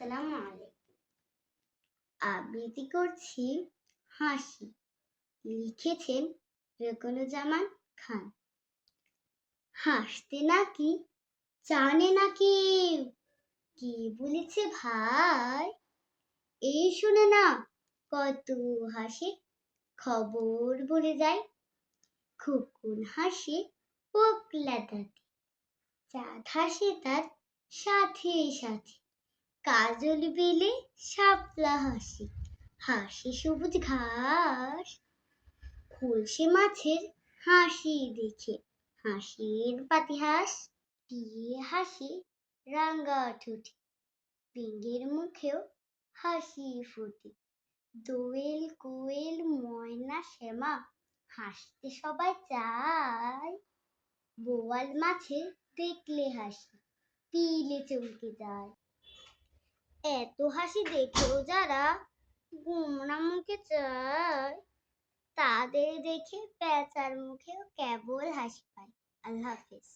আসসালামু আলাইকুম আবৃত্তি করছি হাসি। লিখেছেন রকনুজ্জামান খান। হাসতে নাকি, জানে না কেউ কি বলেছে ভাই? এই শুনে না কত হাসে, খবর বলে যায়। খুকুন হাসে পোকলা দাঁতে। চাঁদ হাসে তার সাথে সাথে। কাজল বিলে শাপলা হাসি হাসি সবুজ ঘাস। খুলসে মাছের হাসি দেখে, হাসির পাতি পাতিহাস দিয়ে হাসি, রাঙ্গা ঠোঁটে। পিঙ্গের মুখেও হাসি ফোটে। দোয়েল কোয়েল ময়না শ্যামা, হাসতে সবাই চায়। বোয়াল মাছে দেখলে হাসি, পিলে চমকে যায়। এত হাসি দেখেও যারা গুমরা মুখে চায়, তাদের দেখে পেঁচার মুখেও কেবল হাসি পায়। আল্লাহ হাফেজ।